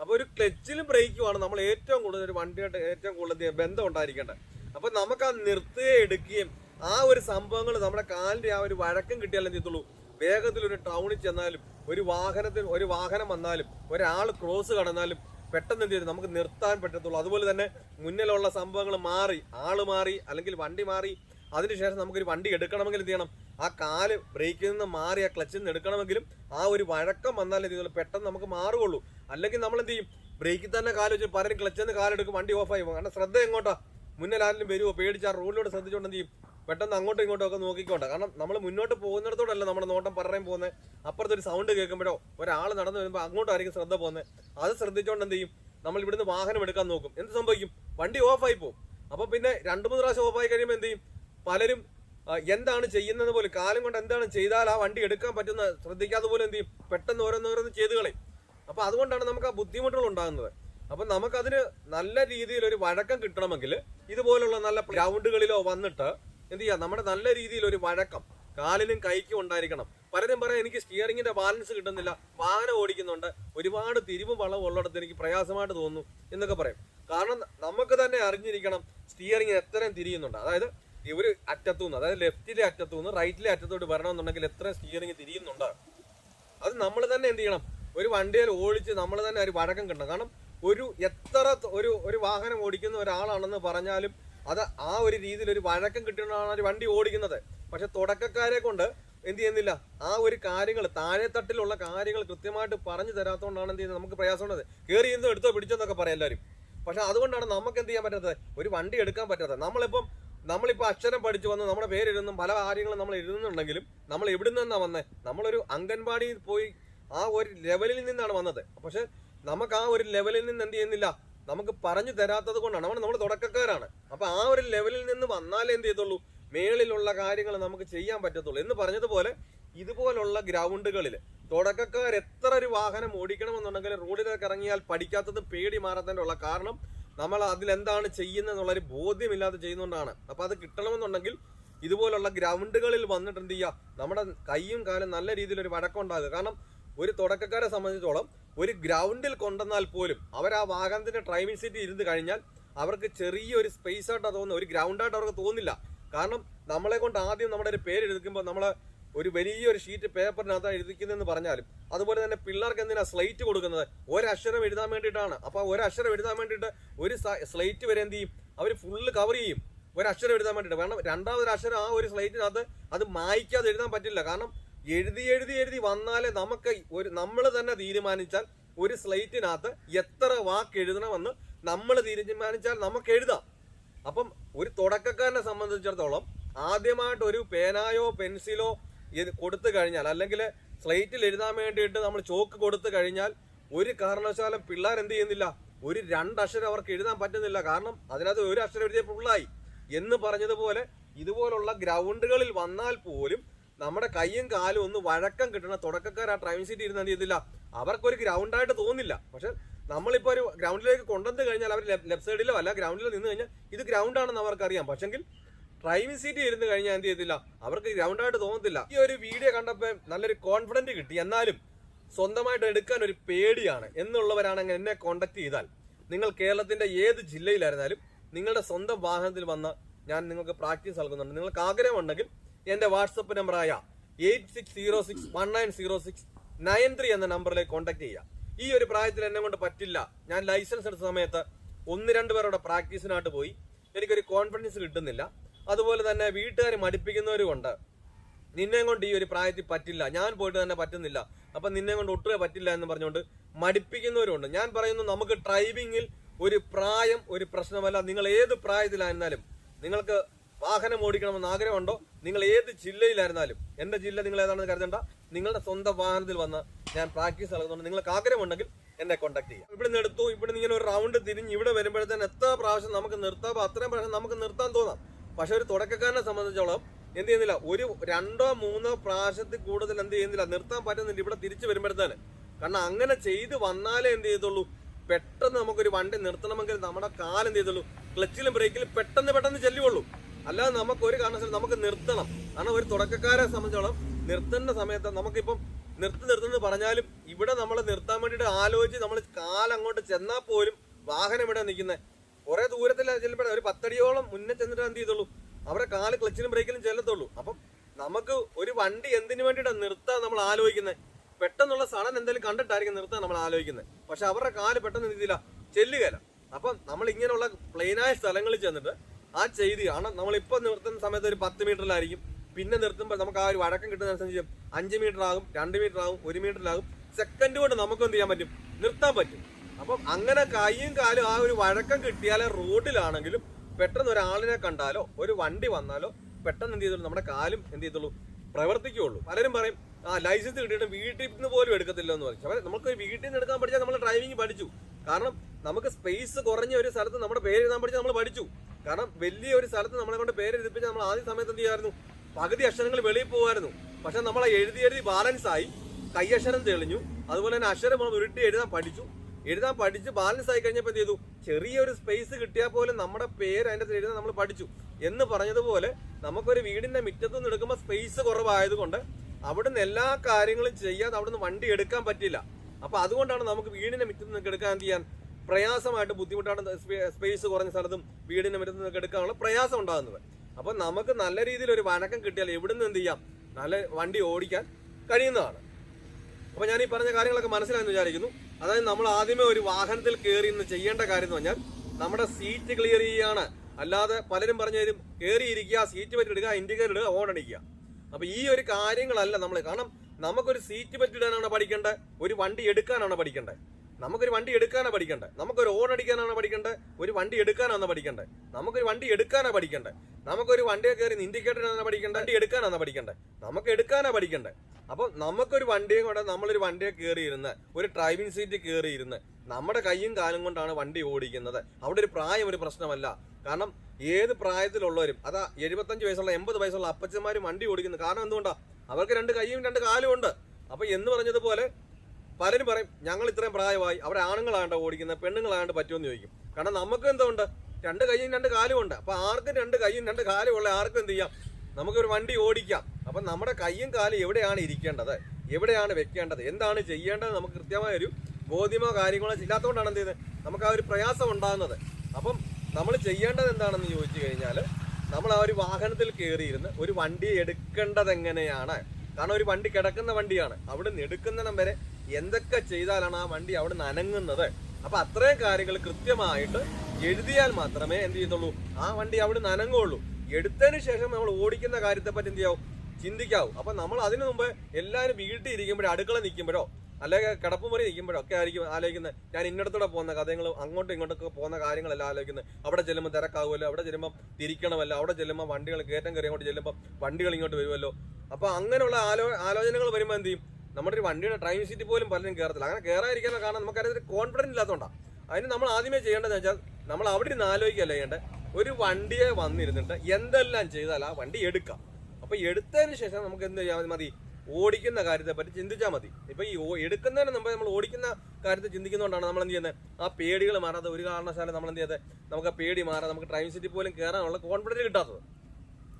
അപ്പോൾ ഒരു ക്ലച്ചിലും ബ്രേക്കുമാണ് നമ്മൾ ഏറ്റവും കൂടുതൽ ഒരു വണ്ടിയായിട്ട് ഏറ്റവും കൂടുതൽ ബന്ധം ഉണ്ടായിരിക്കേണ്ടത്. അപ്പൊ നമുക്ക് ആ നിർത്തുകയും എടുക്കുകയും ആ ഒരു സംഭവങ്ങൾ നമ്മുടെ കാലിന്റെ ആ ഒരു വഴക്കം കിട്ടിയാലും ചെയ്യത്തുള്ളൂ? വേഗത്തിൽ ഒരു ടൗണിൽ ചെന്നാലും ഒരു വാഹനത്തിൽ ഒരു വാഹനം വന്നാലും ഒരാൾ ക്രോസ് കടന്നാലും പെട്ടെന്ന് എന്ത് ചെയ്തു നമുക്ക് നിർത്താൻ പറ്റത്തുള്ളൂ. അതുപോലെ തന്നെ മുന്നിലുള്ള സംഭവങ്ങൾ മാറി ആൾ മാറി അല്ലെങ്കിൽ വണ്ടി മാറി അതിനുശേഷം നമുക്കൊരു വണ്ടി എടുക്കണമെങ്കിൽ എന്ത് ചെയ്യണം? ആ കാൽ ബ്രേക്കിൽ നിന്ന് മാറി ആ ക്ലച്ചിൽ നിന്ന് എടുക്കണമെങ്കിലും ആ ഒരു വഴക്കം വന്നാലേ എന്ത് പെട്ടെന്ന് നമുക്ക് മാറുകയുള്ളൂ. അല്ലെങ്കിൽ നമ്മൾ എന്ത് ചെയ്യും? ബ്രേക്കിൽ തന്നെ കാൽ വെച്ച് പലരും ക്ലച്ചിൽ നിന്ന് കാലെടുക്കും വണ്ടി ഓഫായി പോകും. കാരണം ശ്രദ്ധ എങ്ങോട്ടാ? മുന്നിൽ ആരെങ്കിലും വരുമോ പേടിച്ച് ആ റോഡിലൂടെ ശ്രദ്ധിച്ചുകൊണ്ട് പെട്ടെന്ന് അങ്ങോട്ടും ഇങ്ങോട്ടും ഒക്കെ നോക്കിക്കോട്ടെ. കാരണം നമ്മൾ മുന്നോട്ട് പോകുന്നിടത്തോടല്ല നമ്മുടെ നോട്ടം പറയും പോകുന്നത് അപ്പുറത്തൊരു സൗണ്ട് കേൾക്കുമ്പോഴോ ഒരാൾ നടന്നു വരുമ്പോൾ അങ്ങോട്ടായിരിക്കും ശ്രദ്ധ പോകുന്നത് അത് ശ്രദ്ധിച്ചുകൊണ്ട് എന്ത് ചെയ്യും? നമ്മൾ ഇവിടുന്ന് വാഹനം എടുക്കാൻ നോക്കും. എന്ത് സംഭവിക്കും? വണ്ടി ഓഫായി പോകും അപ്പൊ പിന്നെ രണ്ട് മൂന്ന് പ്രാവശ്യം ഓഫായി കഴിയുമ്പോൾ എന്ത് ചെയ്യും? പലരും എന്താണ് ചെയ്യുന്നത് പോലും കാലം കൊണ്ട് എന്താണ് ചെയ്താൽ ആ വണ്ടി എടുക്കാൻ പറ്റുന്ന ശ്രദ്ധിക്കാതെ പോലും എന്ത് ചെയ്യും? പെട്ടെന്ന് ഓരോന്നോരോന്ന് ചെയ്ത് കളയും. അപ്പൊ അതുകൊണ്ടാണ് നമുക്ക് ആ ബുദ്ധിമുട്ടുകൾ ഉണ്ടാകുന്നത്. അപ്പൊ നമുക്കതിന് നല്ല രീതിയിൽ ഒരു വഴക്കം കിട്ടണമെങ്കിൽ ഇതുപോലുള്ള നല്ല ഗ്രൗണ്ടുകളിലോ വന്നിട്ട് എന്ത് ചെയ്യാം? നമ്മുടെ നല്ല രീതിയിൽ ഒരു വഴക്കം. കാലിനും കൈക്കും ഉണ്ടായിരിക്കണം. പലരും പറയാം എനിക്ക് സ്റ്റിയറിങ്ങിന്റെ ബാലൻസ് കിട്ടുന്നില്ല. വാഹനം ഓടിക്കുന്നുണ്ട്. ഒരുപാട് തിരിവും വളവും ഉള്ളിടത്ത് എനിക്ക് പ്രയാസമായിട്ട് തോന്നുന്നു എന്നൊക്കെ പറയും. കാരണം നമുക്ക് തന്നെ അറിഞ്ഞിരിക്കണം സ്റ്റിയറിങ് എത്രയും തിരിയുന്നുണ്ട്. അതായത് ഇവർ അറ്റത്തുനിന്ന് അതായത് ലെഫ്റ്റിലെ അറ്റത്തുനിന്ന് റൈറ്റിലെ അറ്റത്തോട്ട് വരണമെന്നുണ്ടെങ്കിൽ എത്ര സ്റ്റിയറിങ് തിരിയുന്നുണ്ട്. അത് നമ്മൾ തന്നെ എന്ത് ചെയ്യണം? ഒരു വണ്ടിയിൽ ഓടിച്ച് നമ്മൾ തന്നെ ഒരു വഴക്കം കിട്ടണം. കാരണം ഒരു എത്ര ഒരു ഒരു വാഹനം ഓടിക്കുന്ന ഒരാളാണെന്ന് പറഞ്ഞാലും അത് ആ ഒരു രീതിയിൽ ഒരു വഴക്കം കിട്ടുന്നതാണ് ഒരു വണ്ടി ഓടിക്കുന്നത്. പക്ഷെ തുടക്കക്കാരെ കൊണ്ട് എന്ത് ചെയ്യുന്നില്ല. ആ ഒരു കാര്യങ്ങൾ താഴെത്തട്ടിലുള്ള കാര്യങ്ങൾ കൃത്യമായിട്ട് പറഞ്ഞു തരാത്തതുകൊണ്ടാണ് എന്ത് ചെയ്യുന്നത്? നമുക്ക് പ്രയാസമുള്ളത് കയറി എന്തോ എടുത്തോ പിടിച്ചെന്നൊക്കെ പറയാം എല്ലാവരും. പക്ഷെ അതുകൊണ്ടാണ് നമുക്ക് എന്ത് ചെയ്യാൻ പറ്റാത്തത്? ഒരു വണ്ടി എടുക്കാൻ പറ്റാത്തത്. നമ്മളിപ്പം നമ്മളിപ്പോൾ അക്ഷരം പഠിച്ചു വന്ന് നമ്മുടെ പേരെഴുതുന്നു പല കാര്യങ്ങളും നമ്മൾ എഴുതുന്നുണ്ടെങ്കിലും നമ്മൾ എവിടെ നിന്നാണ് വന്നത് നമ്മളൊരു അംഗൻവാടിയിൽ പോയി ആ ഒരു ലെവലിൽ നിന്നാണ് വന്നത്. പക്ഷെ നമുക്ക് ആ ഒരു ലെവലിൽ നിന്ന് എന്ത് ചെയ്യുന്നില്ല? നമുക്ക് പറഞ്ഞു തരാത്തത് കൊണ്ടാണ്. നമ്മൾ നമ്മൾ തുടക്കക്കാരാണ്. അപ്പൊ ആ ഒരു ലെവലിൽ നിന്ന് വന്നാലേ എന്ത് ചെയ്തുള്ളൂ മേളിലുള്ള കാര്യങ്ങൾ നമുക്ക് ചെയ്യാൻ പറ്റത്തുള്ളൂ. എന്ന് പറഞ്ഞതുപോലെ ഇതുപോലുള്ള ഗ്രൗണ്ടുകളിൽ തുടക്കക്കാർ എത്ര ഒരു വാഹനം ഓടിക്കണമെന്നുണ്ടെങ്കിൽ റോഡിലേക്ക് ഇറങ്ങിയാൽ പഠിക്കാത്തത് പേടി മാറാത്തതിന്റെ ഉള്ള കാരണം നമ്മൾ അതിലെന്താണ് ചെയ്യുന്നത് എന്നുള്ളൊരു ബോധ്യമില്ലാതെ ചെയ്യുന്നതുകൊണ്ടാണ്. അപ്പൊ അത് കിട്ടണമെന്നുണ്ടെങ്കിൽ ഇതുപോലുള്ള ഗ്രൗണ്ടുകളിൽ വന്നിട്ട് എന്ത് ചെയ്യുക? നമ്മുടെ കൈയും കാലും നല്ല രീതിയിൽ ഒരു വഴക്കം ഉണ്ടാകുക കാരണം ഒരു തുടക്കക്കാരെ സംബന്ധിച്ചോളം ഒരു ഗ്രൗണ്ടിൽ കൊണ്ടുവന്നാൽ പോലും അവർ ആ വാഹനത്തിന്റെ ഡ്രൈവിംഗ് സീറ്റിൽ ഇരുന്ന് കഴിഞ്ഞാൽ അവർക്ക് ചെറിയൊരു സ്പേസ് ആയിട്ടാണ് തോന്നുന്നത് ഒരു ഗ്രൗണ്ടായിട്ട് അവർക്ക് തോന്നില്ല കാരണം നമ്മളെ കൊണ്ട് ആദ്യം നമ്മുടെ ഒരു പേര് എഴുതിക്കുമ്പോൾ നമ്മൾ ഒരു വലിയൊരു ഷീറ്റ് പേപ്പറിനകത്ത് എഴുതിക്കുന്നതെന്ന് പറഞ്ഞാലും അതുപോലെ തന്നെ പിള്ളേർക്ക് എന്തിനാണ് സ്ലൈറ്റ് കൊടുക്കുന്നത്? ഒരക്ഷരം എഴുതാൻ വേണ്ടിയിട്ടാണ്. അപ്പോൾ ഒരക്ഷരം എഴുതാൻ വേണ്ടിയിട്ട് ഒരു സ്ലൈറ്റ് വരെ എന്ത് ചെയ്യും? അവർ ഫുള്ള് കവർ ചെയ്യും. ഒരക്ഷരം എഴുതാൻ വേണ്ടിയിട്ട്. കാരണം രണ്ടാമതൊരു അക്ഷരം ആ ഒരു സ്ലൈറ്റിനകത്ത് അത് മായ്ക്കാതെ എഴുതാൻ പറ്റില്ല. കാരണം എഴുതി എഴുതി എഴുതി വന്നാലേ നമുക്ക് ഒരു നമ്മൾ തന്നെ തീരുമാനിച്ചാൽ ഒരു സ്ലൈറ്റിനകത്ത് എത്ര വാക്ക് എഴുതണമെന്ന് നമ്മൾ തീരുമാനിച്ചാൽ നമുക്ക് എഴുതാം. അപ്പം ഒരു തുടക്കക്കാരനെ സംബന്ധിച്ചിടത്തോളം ആദ്യമായിട്ട് ഒരു പേനായോ പെൻസിലോ കൊടുത്തു കഴിഞ്ഞാൽ അല്ലെങ്കിൽ സ്ലേറ്റിൽ എഴുതാൻ വേണ്ടിയിട്ട് നമ്മൾ ചോക്ക് കൊടുത്തു കഴിഞ്ഞാൽ ഒരു കാരണവശാലും പിള്ളേർ എന്ത് ചെയ്യുന്നില്ല ഒരു രണ്ടക്ഷരം അവർക്ക് എഴുതാൻ പറ്റുന്നില്ല. കാരണം അതിനകത്ത് ഒരു അക്ഷരം എഴുതിയ പിള്ളായി എന്ന് പറഞ്ഞതുപോലെ ഇതുപോലുള്ള ഗ്രൗണ്ടുകളിൽ വന്നാൽ പോലും നമ്മുടെ കൈയും കാലും ഒന്ന് വഴക്കം കിട്ടണ. തുടക്കക്കാർ ആ ഡ്രൈവിംഗ് സീറ്റ് ഇരുന്ന് എന്ത് ചെയ്തില്ല. അവർക്കൊരു ഗ്രൗണ്ടായിട്ട് തോന്നില്ല. പക്ഷെ നമ്മളിപ്പോൾ ഒരു ഗ്രൗണ്ടിലേക്ക് കൊണ്ടുവന്ന് കഴിഞ്ഞാൽ അവർ ലെഫ്റ്റ് സൈഡിലോ അല്ല ഗ്രൗണ്ടിലോ നിന്ന് കഴിഞ്ഞാൽ ഇത് ഗ്രൗണ്ടാണെന്ന് അവർക്കറിയാം. പക്ഷെങ്കിൽ ഡ്രൈവിംഗ് സീറ്റ് ഇരുന്ന് കഴിഞ്ഞാൽ എന്ത് ചെയ്തില്ല. അവർക്ക് ഗ്രൗണ്ടായിട്ട് തോന്നത്തില്ല. ഈ ഒരു വീഡിയോ കണ്ടപ്പോൾ നല്ലൊരു കോൺഫിഡന്റ് കിട്ടി. എന്നാലും സ്വന്തമായിട്ട് എടുക്കാൻ ഒരു പേടിയാണ്. എന്നുള്ളവരാണെങ്കിൽ എന്നെ കോണ്ടാക്ട് ചെയ്താൽ. നിങ്ങൾ കേരളത്തിന്റെ ഏത് ജില്ലയിലായിരുന്നാലും നിങ്ങളുടെ സ്വന്തം വാഹനത്തിൽ വന്ന് ഞാൻ നിങ്ങൾക്ക് പ്രാക്ടീസ് നൽകുന്നുണ്ട്. നിങ്ങൾക്ക് ആഗ്രഹമുണ്ടെങ്കിൽ എന്റെ വാട്സപ്പ് നമ്പറായ eight six zero six one nine zero six nine three എന്ന നമ്പറിലേക്ക് കോൺടാക്ട് ചെയ്യുക ഈ ഒരു പ്രായത്തിൽ എന്നെ കൊണ്ട് പറ്റില്ല. ഞാൻ ലൈസൻസ് എടുത്ത സമയത്ത് ഒന്ന് രണ്ട് പേരുടെ പ്രാക്ടീസിനായിട്ട് പോയി. എനിക്കൊരു കോൺഫിഡൻസ് കിട്ടുന്നില്ല. അതുപോലെ തന്നെ വീട്ടുകാർ മടിപ്പിക്കുന്നവരും ഉണ്ട് നിന്നെ കൊണ്ട് ഈ ഒരു പ്രായത്തിൽ പറ്റില്ല. ഞാൻ പോയിട്ട് തന്നെ പറ്റുന്നില്ല. അപ്പം നിന്നെ കൊണ്ട് ഒട്ടുമേ പറ്റില്ല എന്ന് പറഞ്ഞുകൊണ്ട് മടിപ്പിക്കുന്നവരുണ്ട് ഞാൻ പറയുന്നു നമുക്ക് ഡ്രൈവിങ്ങിൽ ഒരു പ്രായം ഒരു പ്രശ്നമല്ല. നിങ്ങൾ ഏത് പ്രായത്തിലായിരുന്നാലും നിങ്ങൾക്ക് വാഹനം ഓടിക്കണമെന്ന് ആഗ്രഹമുണ്ടോ? നിങ്ങൾ ഏത് ജില്ലയിലായിരുന്നാലും. എന്റെ ജില്ല നിങ്ങൾ ഏതാണെന്ന് കരുതണ്ട. നിങ്ങളുടെ സ്വന്തം വാഹനത്തിൽ വന്ന് ഞാൻ പ്രാക്ടീസ് നൽകുന്നുണ്ട് നിങ്ങൾക്ക് ആഗ്രഹമുണ്ടെങ്കിൽ എന്നെ കോൺടാക്ട് ചെയ്യാം. ഇവിടെ നിന്ന് എടുത്തു ഇവിടെ നിന്ന് ഇങ്ങനെ ഒരു റൗണ്ട് തിരിഞ്ഞ് ഇവിടെ വരുമ്പോഴത്തേന് എത്ര പ്രാവശ്യം നമുക്ക് നിർത്താം? അത്രയും പ്രാവശ്യം നമുക്ക് നിർത്താൻ തോന്നാം. പക്ഷെ ഒരു തുടക്കക്കാരനെ സംബന്ധിച്ചോളം എന്ത് ചെയ്യുന്നില്ല ഒരു രണ്ടോ മൂന്നോ പ്രാവശ്യത്തിൽ കൂടുതൽ എന്ത് ചെയ്യുന്നില്ല നിർത്താൻ പറ്റുന്നില്ല ഇവിടെ തിരിച്ചു വരുമ്പോഴത്തേന്. കാരണം അങ്ങനെ ചെയ്ത് വന്നാലേ എന്ത് ചെയ്തുള്ളൂ പെട്ടെന്ന് നമുക്കൊരു വണ്ടി നിർത്തണമെങ്കിൽ നമ്മുടെ കാലം എന്ത് ചെയ്തുള്ളൂ ക്ലച്ചിലും ബ്രേക്കിലും പെട്ടെന്ന് പെട്ടെന്ന് ചെല്ലുള്ളൂ അല്ലാതെ നമുക്ക് ഒരു കാരണവശാലും നമുക്ക് നിർത്തണം. കാരണം ഒരു തുടക്കക്കാരെ സംബന്ധിച്ചോളം നിർത്തുന്ന സമയത്ത് നമുക്കിപ്പം നിർത്തി നിർത്തുന്നത് പറഞ്ഞാലും ഇവിടെ നമ്മൾ നിർത്താൻ വേണ്ടിയിട്ട് ആലോചിച്ച് നമ്മൾ കാലങ്ങോട്ട് ചെന്നാൽ പോലും വാഹനം ഇവിടെ നിൽക്കുന്നത്. കുറേ ദൂരത്തിൽ ചെല്ലുമ്പോഴേ ഒരു പത്തടിയോളം മുന്നേ ചെന്നിട്ട് എന്ത് ചെയ്തുള്ളൂ? അവരെ കാൽ ക്ലച്ചിലും ബ്രേക്കിലും ചെല്ലത്തുള്ളൂ. അപ്പം നമുക്ക് ഒരു വണ്ടി എന്തിനു വേണ്ടിയിട്ടാണ് നിർത്താൻ നമ്മൾ ആലോചിക്കുന്നത്? പെട്ടെന്നുള്ള സഡൻ എന്തെങ്കിലും കണ്ടിട്ടായിരിക്കും നിർത്താൻ നമ്മൾ ആലോചിക്കുന്നത്. പക്ഷെ അവരുടെ കാൽ പെട്ടെന്ന് നിന്നില്ല ചെല്ലുകയല്ല. അപ്പം നമ്മൾ ഇങ്ങനെയുള്ള പ്ലെയിനായ സ്ഥലങ്ങളിൽ ചെന്നിട്ട് ആ ചെയ്തി. കാരണം നമ്മളിപ്പോൾ നിർത്തുന്ന സമയത്ത് ഒരു പത്ത് മീറ്ററിലായിരിക്കും. പിന്നെ നിർത്തുമ്പോൾ നമുക്ക് ആ ഒരു വഴക്കം കിട്ടുന്നതനുസരിച്ച് അഞ്ച് മീറ്റർ ആകും രണ്ട് മീറ്റർ ആകും ഒരു മീറ്ററിലാകും. സെക്കൻഡ് കൊണ്ട് നമുക്ക് എന്ത് ചെയ്യാൻ പറ്റും? നിർത്താൻ പറ്റും. അപ്പം അങ്ങനെ കൈയും കാലും ആ ഒരു വഴക്കം കിട്ടിയാലേ റോഡിലാണെങ്കിലും പെട്ടെന്ന് ഒരാളിനെ കണ്ടാലോ ഒരു വണ്ടി വന്നാലോ പെട്ടെന്ന് എന്ത് ചെയ്തോളൂ നമ്മുടെ കാലും എന്ത് ചെയ്തോളൂ പ്രവർത്തിക്കുകയുള്ളൂ. പലരും പറയും ആ ലൈസൻസ് കിട്ടിയിട്ട് വീട്ടിൽ നിന്ന് പോലും എടുക്കത്തില്ല എന്ന് പറയും. പക്ഷേ നമുക്ക് വീട്ടിൽ നിന്ന് എടുക്കാൻ പഠിച്ചാൽ നമ്മൾ ഡ്രൈവിംഗ് പഠിച്ചു. കാരണം നമുക്ക് സ്പേസ് കുറഞ്ഞ ഒരു സ്ഥലത്ത് നമ്മുടെ പേര് എഴുതാൻ പഠിച്ചാൽ നമ്മൾ പഠിച്ചു. കാരണം വലിയ ഒരു സ്ഥലത്ത് നമ്മളെ കൊണ്ട് പേര് എഴുതിപ്പിച്ച് നമ്മൾ ആദ്യ സമയത്ത് എന്ത് ചെയ്യായിരുന്നു? പകുതി അക്ഷരങ്ങൾ വെളിയിൽ പോകുമായിരുന്നു പക്ഷെ നമ്മൾ എഴുതി എഴുതി ബാലൻസ് ആയി കൈയക്ഷരം തെളിഞ്ഞു. അതുപോലെ തന്നെ അക്ഷരം നമ്മൾ ഉരുട്ടി എഴുതാൻ പഠിച്ചു. എഴുതാൻ പഠിച്ച് ബാലൻസ് ആയി കഴിഞ്ഞപ്പോൾ എന്ത് ചെയ്തു? ചെറിയൊരു സ്പേസ് കിട്ടിയാൽ പോലും നമ്മുടെ പേര് അതിന്റെ എഴുതാൻ നമ്മൾ പഠിച്ചു. എന്ന് പറഞ്ഞതുപോലെ നമുക്കൊരു വീടിന്റെ മുറ്റത്ത് നിന്ന് എടുക്കുമ്പോൾ സ്പേസ് കുറവായതുകൊണ്ട് അവിടുന്ന് എല്ലാ കാര്യങ്ങളും ചെയ്യാതെ അവിടുന്ന് വണ്ടി എടുക്കാൻ പറ്റില്ല അപ്പൊ അതുകൊണ്ടാണ് നമുക്ക് വീടിന്റെ മുറ്റത്ത് നിന്ന് എടുക്കാൻ എന്ത് ചെയ്യാൻ? പ്രയാസമായിട്ട് ബുദ്ധിമുട്ടാണ് സ്പേസ് കുറഞ്ഞ സ്ഥലത്തും വീടിന്റെ മറ്റും നിന്ന് എടുക്കാനുള്ള പ്രയാസം ഉണ്ടാകുന്നത്. അപ്പൊ നമുക്ക് നല്ല രീതിയിൽ ഒരു വനക്കം കിട്ടിയാൽ എവിടുന്ന് എന്ത് ചെയ്യാം? നല്ല വണ്ടി ഓടിക്കാൻ കഴിയുന്നതാണ്. അപ്പൊ ഞാൻ ഈ പറഞ്ഞ കാര്യങ്ങളൊക്കെ മനസ്സിലായെന്ന് വിചാരിക്കുന്നു. അതായത് നമ്മൾ ആദ്യമേ ഒരു വാഹനത്തിൽ കയറി ഇന്ന് ചെയ്യേണ്ട കാര്യം എന്ന് പറഞ്ഞാൽ നമ്മുടെ സീറ്റ് ക്ലിയർ ചെയ്യുകയാണ് അല്ലാതെ പലരും പറഞ്ഞു തരും കയറിയിരിക്കുക സീറ്റ് പറ്റിയിടുക ഇൻഡിക്കേറ്റർ ഇടുക ഓൺ അടിക്കുക അപ്പൊ ഈ ഒരു കാര്യങ്ങളല്ല നമ്മൾ കാരണം നമുക്കൊരു സീറ്റ് പറ്റിയിടാനാണ് പഠിക്കേണ്ടത്? ഒരു വണ്ടി എടുക്കാനാണ് പഠിക്കേണ്ടത്? നമുക്കൊരു വണ്ടി എടുക്കാനാണ് പഠിക്കേണ്ടത് നമുക്കൊരു ഓൺ അടിക്കാനാണ് പഠിക്കേണ്ടത് ഒരു വണ്ടി എടുക്കാനാണ് പഠിക്കേണ്ടത് നമുക്കൊരു വണ്ടി എടുക്കാനാണ് പഠിക്കേണ്ടത് നമുക്കൊരു വണ്ടിയെ കയറി ഇൻഡിക്കേറ്ററിനാണ് പഠിക്കേണ്ടത് വണ്ടി എടുക്കാനാണ് പഠിക്കേണ്ടത് നമുക്ക് എടുക്കാനാണ് പഠിക്കേണ്ടത് അപ്പൊ നമുക്കൊരു വണ്ടിയും കൂടെ നമ്മളൊരു വണ്ടിയെ കയറിയിരുന്ന് ഒരു ഡ്രൈവിംഗ് സീറ്റ് കയറിയിരുന്ന് നമ്മുടെ കൈയും കാലും കൊണ്ടാണ് വണ്ടി ഓടിക്കുന്നത്. അവിടെ ഒരു പ്രായം ഒരു പ്രശ്നമല്ല. കാരണം ഏത് പ്രായത്തിലുള്ളവരും അതാ എഴുപത്തഞ്ച് വയസ്സുള്ള എൺപത് വയസ്സുള്ള അപ്പച്ചന്മാരും വണ്ടി ഓടിക്കുന്നു. കാരണം എന്തുകൊണ്ടാണ് അവർക്ക് രണ്ട് കൈയും രണ്ട് കാലും ഉണ്ട്. അപ്പൊ എന്ന് പറഞ്ഞതുപോലെ പലരും പറയും ഞങ്ങൾ ഇത്രയും പ്രായമായി അവിടെ ആണുങ്ങളാണ്ട് ഓടിക്കുന്നത് പെണ്ണുങ്ങളാണ്ട് പറ്റുമെന്ന് ചോദിക്കും. കാരണം നമുക്ക് എന്തുണ്ട്? രണ്ട് കൈയും രണ്ട് കാലും ഉണ്ട്. അപ്പൊ ആർക്കും രണ്ട് കൈയും രണ്ട് കാലും ഉള്ള ആർക്കും എന്ത് ചെയ്യാം? നമുക്കൊരു വണ്ടി ഓടിക്കാം. അപ്പൊ നമ്മുടെ കൈയും കാലും എവിടെയാണ് ഇരിക്കേണ്ടത്? എവിടെയാണ് വെക്കേണ്ടത്? എന്താണ് ചെയ്യേണ്ടത്? നമുക്ക് കൃത്യമായ ഒരു ബോധ്യമോ കാര്യങ്ങളോ ഇല്ലാത്തതുകൊണ്ടാണ് എന്ത് ചെയ്യുന്നത് നമുക്ക് ആ ഒരു പ്രയാസം ഉണ്ടാകുന്നത് അപ്പം നമ്മൾ ചെയ്യേണ്ടത് എന്താണെന്ന് ചോദിച്ചു കഴിഞ്ഞാൽ നമ്മൾ ആ ഒരു വാഹനത്തിൽ കയറിയിരുന്ന് ഒരു വണ്ടി എടുക്കേണ്ടത് എങ്ങനെയാണ് കാരണം ഒരു വണ്ടി കിടക്കുന്ന വണ്ടിയാണ്. അവിടെ നിന്ന് എടുക്കുന്നിടം വരെ എന്തൊക്കെ ചെയ്താലാണ് ആ വണ്ടി അവിടെ നിന്ന് അനങ്ങുന്നത്? അപ്പൊ അത്രയും കാര്യങ്ങൾ കൃത്യമായിട്ട് എഴുതിയാൽ മാത്രമേ എന്ത് ചെയ്യത്തുള്ളൂ? ആ വണ്ടി അവിടെ നിന്ന് എടുത്തതിന് ശേഷം നമ്മൾ ഓടിക്കുന്ന കാര്യത്തെ പറ്റി എന്ത് ചെയ്യാവും? ചിന്തിക്കാവും. അപ്പൊ നമ്മൾ അതിനു മുമ്പ് എല്ലാവരും വീട്ടിൽ ഇരിക്കുമ്പോഴോ അടുക്കള നിൽക്കുമ്പോഴോ അല്ലെങ്കിൽ കിടപ്പുമുറി നിൽക്കുമ്പോഴോ ഒക്കെ ആയിരിക്കും ആലോചിക്കുന്നത്. ഞാൻ ഇന്നിടത്തൂടെ പോകുന്ന കഥകൾ അങ്ങോട്ടും ഇങ്ങോട്ടൊക്കെ പോകുന്ന കാര്യങ്ങളെല്ലാം ആലോചിക്കുന്നത്. അവിടെ ചെല്ലുമ്പോൾ തിരക്കാവുമല്ലോ അവിടെ ചെല്ലുമ്പോൾ തിരിക്കണമല്ലോ അവിടെ ചെല്ലുമ്പോൾ വണ്ടികൾ കയറ്റം കയറി അങ്ങോട്ട് ചെല്ലുമ്പോൾ വണ്ടികൾ ഇങ്ങോട്ട് വരുമല്ലോ. അപ്പൊ അങ്ങനെയുള്ള ആലോ ആലോചനകൾ വരുമ്പോൾ എന്ത് ചെയ്യും? നമ്മുടെ ഒരു വണ്ടിയുടെ ഡ്രൈവിംഗ് സീറ്റ് പോലും പലരും കയറത്തില്ല അങ്ങനെ കയറാതിരിക്കുന്ന കാരണം നമുക്കതിനൊരു കോൺഫിഡൻസ് ഇല്ലാത്തതുകൊണ്ടാണ് അതിന് നമ്മൾ ആദ്യമേ ചെയ്യേണ്ടതെന്ന് വെച്ചാൽ നമ്മൾ അവിടെ ഇരുന്ന് ആലോചിക്കുകയല്ല ചെയ്യേണ്ടത്. ഒരു വണ്ടിയെ വന്നിരുന്നിട്ട് എന്തെല്ലാം ചെയ്താൽ ആ വണ്ടി എടുക്കാം. അപ്പോൾ എടുത്തതിന് ശേഷം നമുക്ക് എന്ത് ചെയ്യാൻ മതി. ഓടിക്കുന്ന കാര്യത്തെ പറ്റി ചിന്തിച്ചാൽ മതി. ഇപ്പൊ ഈ എടുക്കുന്നതിന് മുമ്പ് നമ്മൾ ഓടിക്കുന്ന കാര്യത്തെ ചിന്തിക്കുന്നതുകൊണ്ടാണ് നമ്മൾ എന്ത് ചെയ്യുന്നത്? ആ പേടികൾ മാറാതെ ഒരു കാരണവശാലും നമ്മൾ എന്ത് ചെയ്യാതെ നമുക്ക് ആ പേടി മാറാതെ നമുക്ക് ഡ്രൈവിംഗ് സീറ്റിൽ പോലും കയറാനുള്ള കോൺഫിഡൻസ് കിട്ടാത്തത്.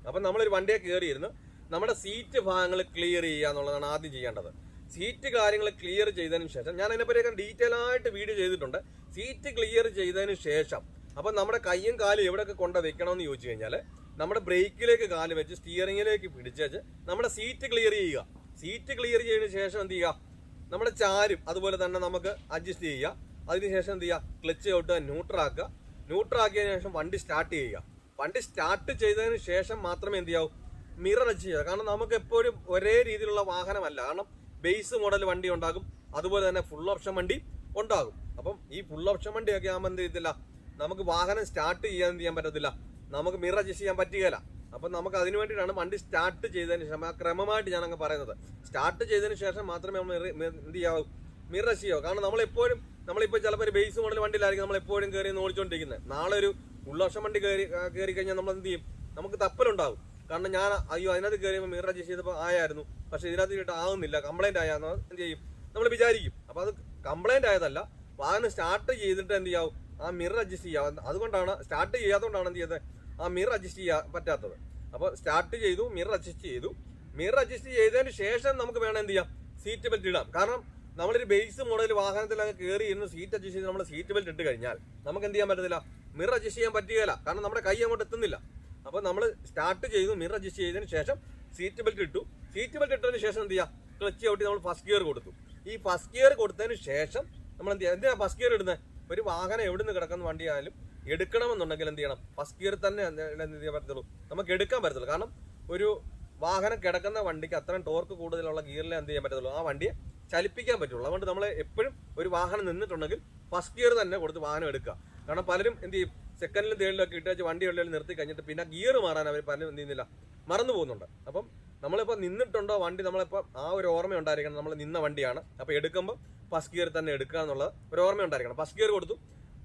അപ്പം നമ്മളൊരു വണ്ടിയെ കയറിയിരുന്നു നമ്മുടെ സീറ്റ് ഭാഗങ്ങൾ ക്ലിയർ ചെയ്യുക എന്നുള്ളതാണ് ആദ്യം ചെയ്യേണ്ടത്. സീറ്റ് കാര്യങ്ങൾ ക്ലിയർ ചെയ്തതിന് ശേഷം ഞാൻ അതിനെപ്പറ്റിയൊക്കെ ഡീറ്റെയിൽ ആയിട്ട് വീഡിയോ ചെയ്തിട്ടുണ്ട്. സീറ്റ് ക്ലിയർ ചെയ്തതിന് ശേഷം അപ്പം നമ്മുടെ കയ്യും കാലും എവിടെയൊക്കെ കൊണ്ട് വെക്കണമെന്ന് ചോദിച്ചു കഴിഞ്ഞാൽ നമ്മുടെ ബ്രേക്കിലേക്ക് കാൽ വെച്ച് സ്റ്റിയറിംഗിലേക്ക് പിടിച്ചേച്ച് നമ്മുടെ സീറ്റ് ക്ലിയർ ചെയ്യുക. സീറ്റ് ക്ലിയർ ചെയ്തതിന് ശേഷം എന്ത് ചെയ്യുക? നമ്മുടെ ചാരും അതുപോലെ തന്നെ നമുക്ക് അഡ്ജസ്റ്റ് ചെയ്യുക. അതിനുശേഷം എന്ത് ചെയ്യുക? ക്ലച്ച് ഔട്ട് ന്യൂട്രാക്കുക ന്യൂട്രാക്കിയതിനു ശേഷം വണ്ടി സ്റ്റാർട്ട് ചെയ്യുക. വണ്ടി സ്റ്റാർട്ട് ചെയ്തതിന് ശേഷം മാത്രമേ എന്ത് ചെയ്യാവൂ? മിറർ അഡ്ജസ്റ്റ് ചെയ്യുക. കാരണം നമുക്ക് എപ്പോഴും ഒരേ രീതിയിലുള്ള വാഹനമല്ല. കാരണം ബേസ് മോഡൽ വണ്ടി ഉണ്ടാകും. അതുപോലെ തന്നെ ഫുൾ ഓപ്ഷൻ വണ്ടി ഉണ്ടാകും. അപ്പം ഈ ഫുൾ ഓപ്ഷൻ വണ്ടിയൊക്കെ ആകുമ്പോൾ എന്ത് ചെയ്യത്തില്ല? നമുക്ക് വാഹനം സ്റ്റാർട്ട് ചെയ്യാൻ ചെയ്യാൻ പറ്റത്തില്ല. നമുക്ക് മിറർ അഡ്ജസ്റ്റ് ചെയ്യാൻ പറ്റുകയില്ല. അപ്പം നമുക്ക് അതിന് വേണ്ടിയിട്ടാണ് വണ്ടി സ്റ്റാർട്ട് ചെയ്തതിന് ശേഷം ആ ക്രമമായിട്ട് ഞാൻ അങ്ങ് പറയുന്നത്. സ്റ്റാർട്ട് ചെയ്തതിന് ശേഷം മാത്രമേ നമ്മൾ എന്ത് ചെയ്യാവൂ? മിറർ ചെയ്യാവൂ. കാരണം നമ്മളെപ്പോഴും നമ്മളിപ്പോൾ ചിലപ്പോൾ ഒരു ബേസ് മോഡൽ വണ്ടിയിലായിരിക്കും നമ്മൾ എപ്പോഴും കയറി ഓടിച്ചുകൊണ്ടിരിക്കുന്നത് നാളെ ഒരു ഓപ്ഷൻ വണ്ടി കയറി കയറി കഴിഞ്ഞാൽ നമ്മൾ എന്ത് ചെയ്യും? നമുക്ക് തപ്പലുണ്ടാവും. കാരണം ഞാൻ അയ്യോ അതിനകത്ത് കയറിയപ്പോൾ മിറർ അഡ്ജസ്റ്റ് ചെയ്തപ്പോൾ ആയായിരുന്നു. പക്ഷേ ഇതിനകത്ത് കേട്ട് ആകുന്നില്ല കംപ്ലൈന്റ് ആയാന്ന് എന്ത് ചെയ്യും? നമ്മൾ വിചാരിക്കും. അപ്പോൾ അത് കംപ്ലൈന്റ് ആയതല്ല. വാഹനം സ്റ്റാർട്ട് ചെയ്തിട്ട് എന്ത് ചെയ്യാവും? ആ മിറർ അഡ്ജസ്റ്റ് ചെയ്യാം. അതുകൊണ്ടാണ് സ്റ്റാർട്ട് ചെയ്യാത്തതുകൊണ്ടാണ് എന്ത് ചെയ്തത്? ആ മിറർ അഡ്ജസ്റ്റ് ചെയ്യാൻ പറ്റാത്തത്. അപ്പോൾ സ്റ്റാർട്ട് ചെയ്തു മിറർ അഡ്ജസ്റ്റ് ചെയ്തു. മിറർ അഡ്ജസ്റ്റ് ചെയ്തതിന് ശേഷം നമുക്ക് വേണം എന്ത് ചെയ്യാം? സീറ്റ് ബെൽറ്റ് ഇടാം. കാരണം നമ്മളൊരു ബേസ് മോഡൽ വാഹനത്തിലൊക്കെ കയറി ഇരുന്ന് സീറ്റ് അഡ്ജസ്റ്റ് ചെയ്ത് നമ്മൾ സീറ്റ് ബെൽറ്റ് ഇട്ട് കഴിഞ്ഞാൽ നമുക്ക് എന്ത് ചെയ്യാൻ പറ്റത്തില്ല? മിറർ അഡ്ജസ്റ്റ് ചെയ്യാൻ പറ്റുകയില്ല. കാരണം നമ്മുടെ കൈ അങ്ങോട്ട് എത്തുന്നില്ല. അപ്പോൾ നമ്മൾ സ്റ്റാർട്ട് ചെയ്തു മിറർ അഡ്ജസ്റ്റ് ചെയ്തതിന് ശേഷം സീറ്റ് ബെൽറ്റ് ഇട്ടു. സീറ്റ് ബെൽറ്റ് ഇട്ടതിന് ശേഷം എന്ത് ചെയ്യാം? ക്ലച്ച് ഔട്ടി നമ്മൾ ഫസ്റ്റ് ഗിയർ കൊടുത്തു. ഈ ഫസ്റ്റ് ഗിയർ കൊടുത്തതിന് ശേഷം നമ്മൾ എന്ത് ചെയ്യാം? എന്തിനാണ് ഫസ്റ്റ് ഗിയർ ഇടുന്നത് ഒരു വാഹനം എവിടെ നിന്ന് കിടക്കുന്ന വണ്ടിയായാലും എടുക്കണമെന്നുണ്ടെങ്കിൽ എന്ത് ചെയ്യണം? ഫസ്റ്റ് ഗിയർ തന്നെ എന്ത് ചെയ്യാൻ പറ്റത്തുള്ളൂ? നമുക്ക് എടുക്കാൻ പറ്റത്തുള്ളൂ. കാരണം ഒരു വാഹനം കിടക്കുന്ന വണ്ടിക്ക് അത്രയും ടോർക്ക് കൂടുതലുള്ള ഗിയറിൽ എന്ത് ചെയ്യാൻ പറ്റത്തുള്ളൂ? ആ വണ്ടിയെ ചലിപ്പിക്കാൻ പറ്റുള്ളൂ. അതുകൊണ്ട് നമ്മൾ എപ്പോഴും ഒരു വാഹനം നിന്നിട്ടുണ്ടെങ്കിൽ ഫസ്റ്റ് ഗിയർ തന്നെ കൊടുത്ത് വാഹനം എടുക്കുക. കാരണം പലരും എന്ത് ചെയ്യും? സെക്കൻഡിലും തേർഡിലും ഒക്കെ ഇട്ട് വണ്ടി ഉള്ളിൽ നിർത്തി കഴിഞ്ഞിട്ട് പിന്നെ ഗിയർ മാറാൻ അവർ പല നിന്നില്ല. മറന്നു പോകുന്നുണ്ട്. അപ്പം നമ്മളിപ്പോൾ നിന്നിട്ടുണ്ടോ വണ്ടി? നമ്മളിപ്പോൾ ആ ഒരു ഓർമ്മ ഉണ്ടായിരിക്കണം. നമ്മൾ നിന്ന വണ്ടിയാണ്. അപ്പോൾ എടുക്കുമ്പോൾ ഫസ്റ്റ് ഗിയർ തന്നെ എടുക്കുക എന്നുള്ളത് ഒരു ഓർമ്മ ഉണ്ടായിരിക്കണം. ഫസ്റ്റ് ഗിയർ കൊടുത്തു.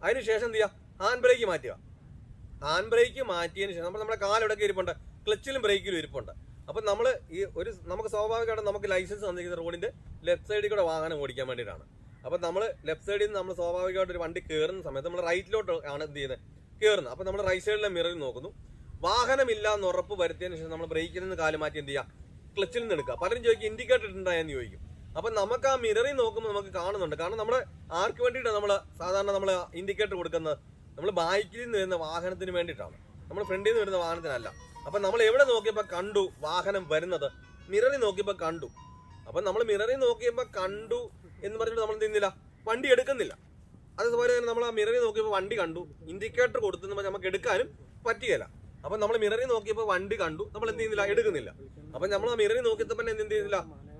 അതിന് ശേഷം എന്ത് ചെയ്യുക? ഹാൻഡ് ബ്രേക്ക് മാറ്റുക. ഹാൻഡ് ബ്രേക്ക് മാറ്റിയതിന് ശേഷം നമ്മൾ നമ്മുടെ കാലെവിടൊക്കെ ഇരിപ്പുണ്ട്? ക്ലച്ചിലും ബ്രേക്കിലും ഇരിപ്പുണ്ട്. അപ്പം നമ്മൾ ഈ ഒരു നമുക്ക് സ്വാഭാവികമായിട്ട് നമുക്ക് ലൈസൻസ് തന്നിരിക്കുന്ന റോഡിന്റെ ലെഫ്റ്റ് സൈഡിൽ കൂടെ വാഹനം ഓടിക്കാൻ വേണ്ടിയിട്ടാണ്. അപ്പം നമ്മൾ ലെഫ്റ്റ് സൈഡിൽ നിന്ന് നമ്മൾ സ്വാഭാവികമായിട്ട് ഒരു വണ്ടി കയറുന്ന സമയത്ത് നമ്മൾ റൈറ്റിലോട്ട് ആണ് എന്ത് ചെയ്യുന്നത്? കയറുന്നത് അപ്പൊ നമ്മൾ റൈറ്റ് സൈഡിലെ മിററിൽ നോക്കുന്നു. വാഹനമില്ല എന്ന് ഉറപ്പ് വരുത്തിയതിന് ശേഷം നമ്മൾ ബ്രേക്കിൽ നിന്ന് കാൽ മാറ്റി എന്ത് ചെയ്യുക ക്ലച്ചിൽ നിന്ന് എടുക്കുക. പലരും ചോദിക്കും ഇൻഡിക്കേറ്റർ ഇട്ടുണ്ടായെന്ന് ചോദിക്കും. അപ്പൊ നമുക്ക് ആ മിററിൽ നോക്കുമ്പോൾ നമുക്ക് കാണുന്നുണ്ട്. കാരണം നമ്മൾ ആർക്ക് വേണ്ടിയിട്ടാണ് നമ്മൾ സാധാരണ നമ്മൾ ഇൻഡിക്കേറ്റർ കൊടുക്കുന്നത്? നമ്മൾ ബൈക്കിൽ നിന്ന് വരുന്ന വാഹനത്തിന് വേണ്ടിയിട്ടാണ്. നമ്മൾ ഫ്രണ്ടിൽ നിന്ന് വരുന്ന വാഹനത്തിനല്ല. അപ്പൊ നമ്മൾ എവിടെ നോക്കിയപ്പോൾ കണ്ടു വാഹനം വരുന്നത്? മിററിൽ നോക്കിയപ്പോൾ കണ്ടു. അപ്പൊ നമ്മൾ മിററിൽ നോക്കിയപ്പോൾ കണ്ടു എന്ന് പറഞ്ഞിട്ട് നമ്മൾ എന്ത് ചെയ്യുന്നില്ല? വണ്ടി എടുക്കുന്നില്ല. അതുപോലെ തന്നെ നമ്മൾ ആ മിററി നോക്കിയപ്പോൾ വണ്ടി കണ്ടു. ഇൻഡിക്കേറ്റർ കൊടുത്തു നമുക്ക് എടുക്കാനും പറ്റുകയില്ല അപ്പൊ നമ്മൾ മിററി നോക്കിയപ്പോൾ വണ്ടി കണ്ടു. നമ്മൾ എന്ത് ചെയ്യുന്നില്ല എടുക്കുന്നില്ല. അപ്പൊ നമ്മൾ ആ മിററിൽ നോക്കിയപ്പോൾ എന്ത് ചെയ്യുന്നില്ല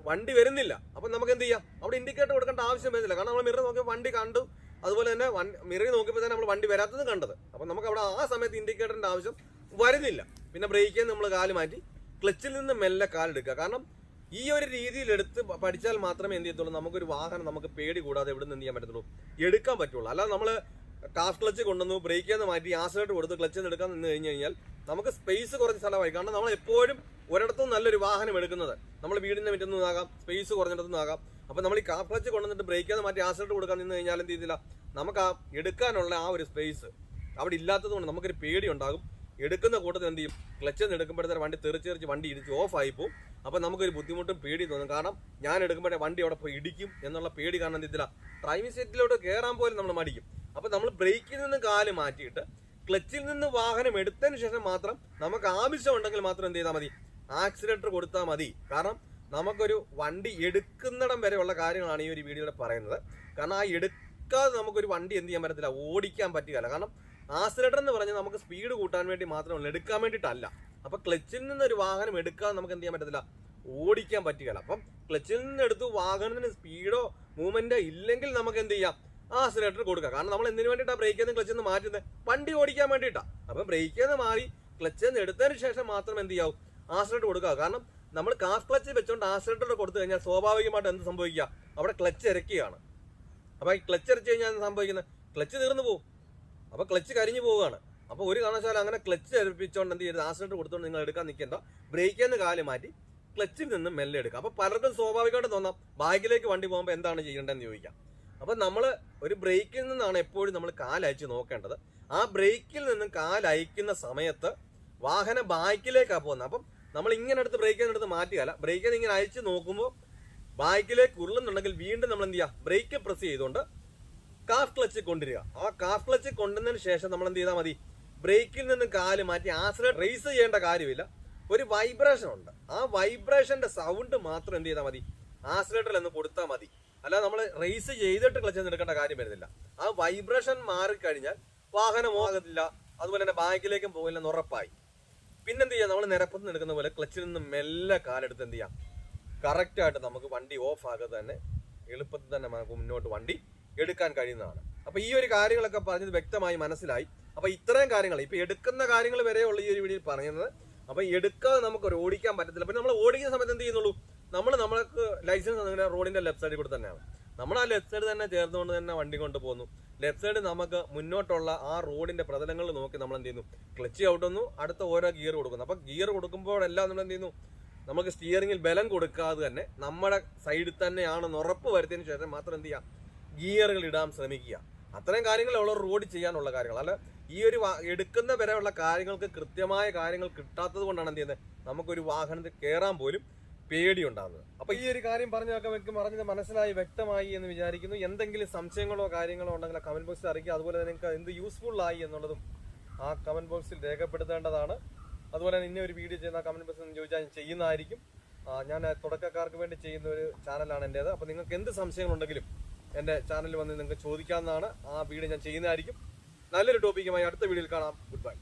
വണ്ടി വരുന്നില്ല. അപ്പൊ നമുക്ക് എന്ത് ചെയ്യാം? അവിടെ ഇൻഡിക്കേറ്റർ കൊടുക്കേണ്ട ആവശ്യം വരുന്നില്ല. കാരണം നമ്മൾ മിറർ നോക്കിയപ്പോൾ വണ്ടി കണ്ടു. അതുപോലെ തന്നെ മിററി നോക്കിയപ്പോൾ തന്നെ നമ്മൾ വണ്ടി വരാത്തത് കണ്ടത്. അപ്പൊ നമുക്ക് അവിടെ ആ സമയത്ത് ഇൻഡിക്കേറ്ററിന്റെ ആവശ്യം വരുന്നില്ല. പിന്നെ ബ്രേക്കിൽ നമ്മൾ കാൽ മാറ്റി ക്ലച്ചിൽ നിന്ന് മെല്ലെ കാലെടുക്കുക. കാരണം ഈ ഒരു രീതിയിൽ എടുത്ത് പഠിച്ചാൽ മാത്രമേ എന്ത് ചെയ്യത്തുള്ളൂ? നമുക്കൊരു വാഹനം നമുക്ക് പേടി കൂടാതെ എവിടെ നിന്ന് ചെയ്യാൻ പറ്റത്തുള്ളൂ? എടുക്കാൻ പറ്റുള്ളൂ. അല്ലാതെ നമ്മൾ കാഫ് ക്ലച്ച് കൊണ്ടുവന്നു ബ്രേക്കിൽ നിന്ന് മാറ്റി ആസിലോട്ട് കൊടുത്ത് ക്ലച്ച് നിന്ന് എടുക്കാൻ നിന്ന് കഴിഞ്ഞ് കഴിഞ്ഞാൽ നമുക്ക് സ്പേസ് കുറഞ്ഞ സ്ഥലമായി കാരണം നമ്മൾ എപ്പോഴും ഒരിടത്തും നല്ലൊരു വാഹനം എടുക്കുന്നത്. നമ്മൾ വീടിന്റെ മുറ്റത്തുനിന്ന് നിന്നാകാം സ്പേസ് കുറഞ്ഞിടത്തുനിന്ന് ആകാം. അപ്പൊ നമ്മൾ ഈ കാഫ് ക്ലച്ച് കൊണ്ടുവന്നിട്ട് ബ്രേക്കിൽ നിന്ന് മാറ്റി ആസിലോട്ട് കൊടുക്കാൻ നിന്ന് കഴിഞ്ഞാൽ എന്ത് ചെയ്തില്ല നമുക്ക് ആ എടുക്കാനുള്ള ആ ഒരു സ്പേസ് അവിടെ ഇല്ലാത്തത് കൊണ്ട് നമുക്കൊരു പേടി ഉണ്ടാകും. എടുക്കുന്ന കൂട്ടത്തിൽ എന്ത് ചെയ്യും? ക്ലച്ച് എടുക്കുമ്പോഴത്തേ വണ്ടി തെറിച്ച് തെറിച്ച് വണ്ടി ഇടിച്ച് ഓഫ് ആയി പോകും. അപ്പോൾ നമുക്കൊരു ബുദ്ധിമുട്ടും പേടി തോന്നും. കാരണം ഞാൻ എടുക്കുമ്പോഴേ വണ്ടി അവിടെ പോയി ഇടിക്കും എന്നുള്ള പേടി കാരണം എന്ത് ചെയ്തില്ല? ഡ്രൈവിംഗ് സീറ്റിലോട്ട് കയറാൻ പോലും നമ്മൾ മടിക്കും. അപ്പോൾ നമ്മൾ ബ്രേക്കിൽ നിന്ന് കാൽ മാറ്റിയിട്ട് ക്ലച്ചിൽ നിന്ന് വാഹനം എടുത്തതിന് ശേഷം മാത്രം നമുക്ക് ആവശ്യമുണ്ടെങ്കിൽ മാത്രം എന്ത് ചെയ്താൽ മതി? ആക്സിലേറ്റർ കൊടുത്താൽ മതി. കാരണം നമുക്കൊരു വണ്ടി എടുക്കുന്നിടം വരെയുള്ള കാര്യങ്ങളാണ് ഈ ഒരു വീഡിയോയിൽ പറയുന്നത്. കാരണം ആ എടുക്കാതെ നമുക്കൊരു വണ്ടി എന്ത് ചെയ്യാൻ പറ്റത്തില്ല? ഓടിക്കാൻ പറ്റുകയില്ല. കാരണം ആക്സിലേറ്റർ എന്ന് പറഞ്ഞാൽ നമുക്ക് സ്പീഡ് കൂട്ടാൻ വേണ്ടി മാത്രമല്ല എടുക്കാൻ വേണ്ടിയിട്ടല്ല. അപ്പൊ ക്ലച്ചിൽ നിന്ന് ഒരു വാഹനം എടുക്കാൻ നമുക്ക് എന്ത് ചെയ്യാൻ പറ്റത്തില്ല? ഓടിക്കാൻ പറ്റുകയില്ല. അപ്പം ക്ലച്ചിൽ നിന്ന് എടുത്ത് വാഹനത്തിന് സ്പീഡോ മൂവ്മെന്റോ ഇല്ലെങ്കിൽ നമുക്ക് എന്ത് ചെയ്യാം? ആ ആക്സിലേറ്റർ കൊടുക്കുക കാരണം നമ്മൾ എന്തിനു വേണ്ടിയിട്ടാണ് ബ്രേക്കിൽ നിന്ന് ക്ലച്ചിൽ നിന്ന് മാറ്റുന്നത് വണ്ടി ഓടിക്കാൻ വേണ്ടിയിട്ടാണ് അപ്പം ബ്രേക്കിൽ നിന്ന് മാറി ക്ലച്ചിൽ നിന്ന് എടുത്തതിന് ശേഷം മാത്രം എന്ത് ചെയ്യാവും? ആക്സിലേറ്റർ കൊടുക്കുക. കാരണം നമ്മൾ കാഫ് ക്ലച്ച് വെച്ചുകൊണ്ട് ആക്സിലേറ്റർ കൊടുത്തു കഴിഞ്ഞാൽ സ്വാഭാവികമായിട്ട് എന്ത് സംഭവിക്കുക? അവിടെ ക്ലച്ച് ഇരക്കുകയാണ് അപ്പോൾ ഈ ക്ലച്ച് ഇറച്ചു കഴിഞ്ഞാൽ സംഭവിക്കുന്നത്? ക്ലച്ച് തീർന്നു പോകും അപ്പൊ ക്ലച്ച് കരിഞ്ഞു പോവുകയാണ്. അപ്പൊ ഒരു കാരണവശാലും അങ്ങനെ ക്ലച്ച് ഏൽപ്പിച്ചുകൊണ്ട് എന്ത് ചെയ്ത് ആക്സിഡന്റ് കൊടുത്തുകൊണ്ട് നിങ്ങൾ എടുക്കാൻ നിൽക്കേണ്ട. ബ്രേക്കിൽ നിന്ന് കാൽ മാറ്റി ക്ലച്ചിൽ നിന്ന് മെല്ലെ എടുക്കുക. അപ്പൊ പലർക്കും സ്വാഭാവികമായിട്ട് തോന്നാം ബാഗിലേക്ക് വണ്ടി പോകുമ്പോൾ എന്താണ് ചെയ്യേണ്ടതെന്ന് ചോദിക്കാം. അപ്പൊ നമ്മൾ ഒരു ബ്രേക്കിൽ നിന്നാണ് എപ്പോഴും നമ്മൾ കാലയച്ച് നോക്കേണ്ടത്. ആ ബ്രേക്കിൽ നിന്നും കാലയക്കുന്ന സമയത്ത് വാഹനം ബാക്കിലേക്കാണ് പോകുന്നത്. അപ്പം നമ്മൾ ഇങ്ങനെ എടുത്ത് ബ്രേക്കിൽ നിന്ന് എടുത്ത് മാറ്റുകയല്ല. ബ്രേക്കിൽ നിന്ന് ഇങ്ങനെ അയച്ച് നോക്കുമ്പോൾ ബാക്കിലേക്ക് ഉരുളുന്നുണ്ടെങ്കിൽ വീണ്ടും നമ്മൾ എന്ത് ചെയ്യുക? ബ്രേക്ക് പ്രസ് ചെയ്തുകൊണ്ട് കാഫ് ക്ലച്ച് കൊണ്ടുവരിക. ആ കാഫ് ക്ലച്ച് കൊണ്ടുവന്നതിന് ശേഷം നമ്മൾ എന്ത് ചെയ്താൽ മതി? ബ്രേക്കിൽ നിന്ന് കാൽ മാറ്റി ആസിലെ റേസ് ചെയ്യേണ്ട കാര്യമില്ല. ഒരു വൈബ്രേഷൻ ഉണ്ട്. ആ വൈബ്രേഷന്റെ സൗണ്ട് മാത്രം എന്ത് ചെയ്താൽ മതി? ആക്സിലേറ്ററിൽ ഒന്ന് കൊടുത്താൽ മതി. അല്ലാതെ നമ്മൾ റേസ് ചെയ്തിട്ട് ക്ലച്ച് എടുക്കേണ്ട കാര്യം വരുന്നില്ല. ആ വൈബ്രേഷൻ മാറിക്കഴിഞ്ഞാൽ വാഹനം ആകത്തില്ല. അതുപോലെ തന്നെ ബാക്കിലേക്കും പോകില്ലെന്ന് ഉറപ്പായി. പിന്നെന്ത് ചെയ്യാം? നമ്മൾ നിരപ്പത്ത് നിൽക്കുന്ന പോലെ ക്ലച്ചിൽ നിന്ന് മെല്ലെ കാലെടുത്ത് എന്ത് ചെയ്യാം? കറക്റ്റായിട്ട് നമുക്ക് വണ്ടി ഓഫ് ആകാതെ തന്നെ എളുപ്പത്തിൽ തന്നെ നമുക്ക് മുന്നോട്ട് വണ്ടി എടുക്കാൻ കഴിയുന്നതാണ്. അപ്പൊ ഈ ഒരു കാര്യങ്ങളൊക്കെ പറഞ്ഞത് വ്യക്തമായി മനസ്സിലായി. അപ്പൊ ഇത്രയും കാര്യങ്ങൾ ഇപ്പൊ എടുക്കുന്ന കാര്യങ്ങൾ വരെയുള്ള ഈ ഒരു വീഡിയോയിൽ പറയുന്നത് അപ്പൊ എടുക്കാതെ നമുക്ക് ഒരു ഓടിക്കാൻ പറ്റത്തില്ല. അപ്പൊ നമ്മൾ ഓടിക്കുന്ന സമയത്ത് എന്ത് ചെയ്യുന്നുള്ളൂ? നമ്മൾ നമ്മൾക്ക് ലൈസൻസ് തന്നെ റോഡിന്റെ ലെഫ്റ്റ് സൈഡിൽ കൂടെ തന്നെയാണ്. നമ്മൾ ആ ലെഫ്റ്റ് സൈഡ് തന്നെ ചേർന്നുകൊണ്ട് തന്നെ വണ്ടി കൊണ്ട് പോകുന്നു ലെഫ്റ്റ് സൈഡ് നമുക്ക് മുന്നോട്ടുള്ള ആ റോഡിന്റെ പ്രതലങ്ങൾ നോക്കി നമ്മൾ എന്ത് ചെയ്യുന്നു? ക്ലച്ച് ഔട്ടുന്നു അടുത്ത ഓരോ ഗിയർ കൊടുക്കുന്നു. അപ്പൊ ഗിയർ കൊടുക്കുമ്പോഴെല്ലാം നമ്മൾ എന്ത് ചെയ്യുന്നു? നമുക്ക് സ്റ്റിയറിംഗിൽ ബലം കൊടുക്കാതെ തന്നെ നമ്മുടെ സൈഡിൽ തന്നെയാണെന്ന് ഉറപ്പ് വരുത്തിയതിനു ശേഷം മാത്രം എന്ത് ചെയ്യാം? ഗിയറുകൾ ഇടാൻ ശ്രമിക്കുക. അത്തരം കാര്യങ്ങൾ ഉള്ള റോഡ് ചെയ്യാനുള്ള കാര്യങ്ങൾ. അല്ല ഈ ഒരു എടുക്കുന്ന വരെയുള്ള കാര്യങ്ങൾക്ക് കൃത്യമായ കാര്യങ്ങൾ കിട്ടാത്തത് കൊണ്ടാണ് എന്ത് ചെയ്യുന്നത്? നമുക്കൊരു വാഹനത്തിൽ കയറാൻ പോലും പേടിയുണ്ടാകുന്നത് അപ്പോൾ ഈ ഒരു കാര്യം പറഞ്ഞതൊക്കെ വ്യക്തി പറഞ്ഞത് മനസ്സിലായി വ്യക്തമായി എന്ന് വിചാരിക്കുന്നു. എന്തെങ്കിലും സംശയങ്ങളോ കാര്യങ്ങളോ ഉണ്ടെങ്കിൽ കമന്റ് ബോക്സിൽ അറിയിക്കുക. അതുപോലെ തന്നെ നിങ്ങൾക്ക് എന്ത് യൂസ്ഫുൾ ആയി എന്നുള്ളതും ആ കമന്റ് ബോക്സിൽ രേഖപ്പെടുത്തേണ്ടതാണ്. അതുപോലെ തന്നെ ഇന്ന ഒരു വീഡിയോ ചെയ്യുന്ന കമന്റ് ബോക്സിൽ നിന്ന് ചോദിച്ചാൽ ചെയ്യുന്നതായിരിക്കും. ഞാൻ തുടക്കക്കാർക്ക് വേണ്ടി ചെയ്യുന്ന ഒരു ചാനലാണ് എന്റേത് അപ്പോൾ നിങ്ങൾക്ക് എന്ത് സംശയങ്ങളുണ്ടെങ്കിലും എന്റെ ചാനലിൽ വന്ന് നിങ്ങൾക്ക് ചോദിക്കാവുന്നതാണ്. ആ വീഡിയോ ഞാൻ ചെയ്യുന്നതായിരിക്കും. നല്ലൊരു ടോപ്പിക്കുമായി അടുത്ത വീഡിയോയിൽ കാണാം. Good bye